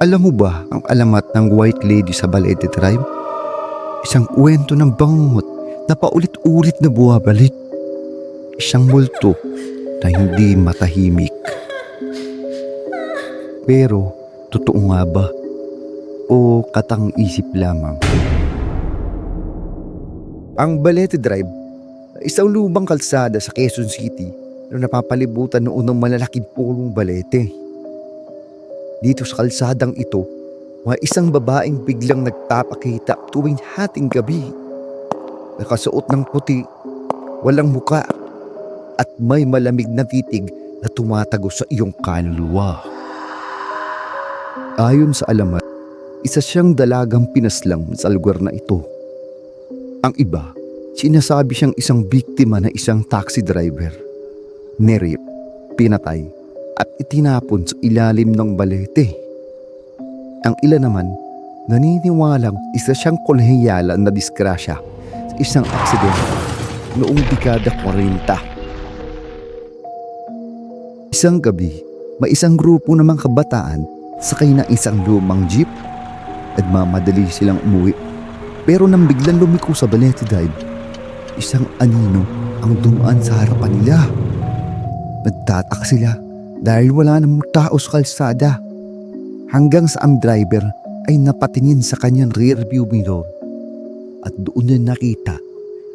Alam mo ba ang alamat ng White Lady sa Balete Tribe? Isang kwento ng bangungot na paulit-ulit na buwabalik. Isang multo na hindi matahimik. Pero, totoo nga ba? O katang isip lamang? Ang Balete Drive, isang lumang kalsada sa Quezon City na napapalibutan noon ng malalaking pulong balete. Dito sa kalsadang ito, may isang babaeng biglang nagpapakita tuwing hating gabi. Nakasuot ng puti, walang muka, at may malamig na titig na tumatago sa iyong kaluluwa. Ayon sa alamat, isa siyang dalagang pinaslang sa lugar na ito. Ang iba, sinasabi siyang isang biktima na isang taxi driver. Nerip, pinatay, at itinapon sa ilalim ng balete. Ang ilan naman, naniniwalang isa siyang kolehiyala na disgrasya sa isang aksidente noong dekada 40. Isang gabi, may isang grupo ng mga kabataan sakay ng isang lumang jeep at mamadali silang umuwi. Pero nang biglang lumiko sa Balete Drive, isang anino ang dumaan sa harapan nila. Nagtatak sila dahil wala namang tao sa kalsada. Hanggang sa ang driver ay napatingin sa kanyang rear view mirror at doon niya nakita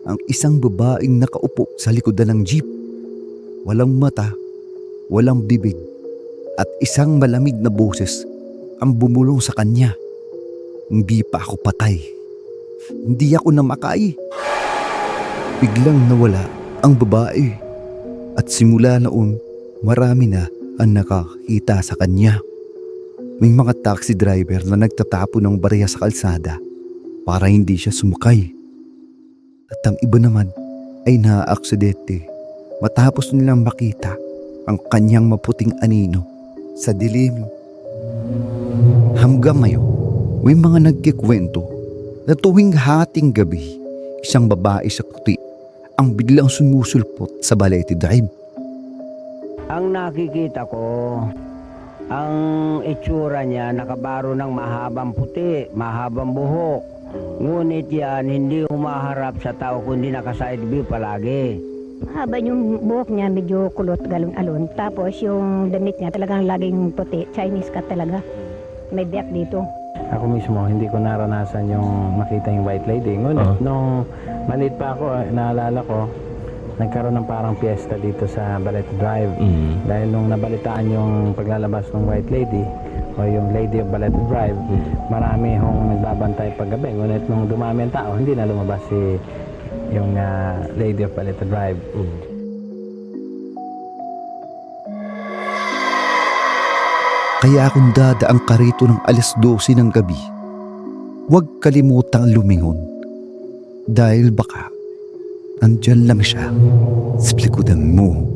ang isang babaeng nakaupo sa likodan ng jeep. Walang mata, walang bibig at isang malamig na boses ang bumulong sa kanya. Hindi pa ako patay. Hindi ako namakay. Biglang nawala ang babae at simula noon marami na ang nakakita sa kanya. May mga taxi driver na nagtatapo ng barya sa kalsada para hindi siya sumakay. At ang iba naman ay naaaksidente matapos nilang makita ang kanyang maputing anino sa dilim. Hanggang ngayon, may mga nagkikwento na tuwing hating gabi, isang babae sa puti ang biglang sumusulpot sa Balete Drive. Ang nakikita ko, ang itsura niya nakabaro ng mahabang puti, mahabang buhok. Ngunit yan hindi humaharap sa tao kundi naka-side view palagi. Haba yung buhok niya, medyo kulot galon-alon. Tapos yung damit niya talagang laging puti. Chinese cut talaga. May biyak dito. Ako mismo, hindi ko naranasan yung makita yung white lady. Ngunit, nung maliit pa ako, naalala ko, nagkaroon ng parang piyesta dito sa Ballet Drive. Dahil nung nabalitaan yung paglalabas ng white lady, o yung Lady of Ballet Drive, marami hong nagbabantay paggabi. Ngunit nung dumami ang tao, hindi na lumabas si yung ah, Lady of Ballet Drive. Kaya kung dadaang ka rito ng alas 12 ng gabi, huwag kalimutang lumingon. Dahil baka, nandyan lang siya sa likodan mo.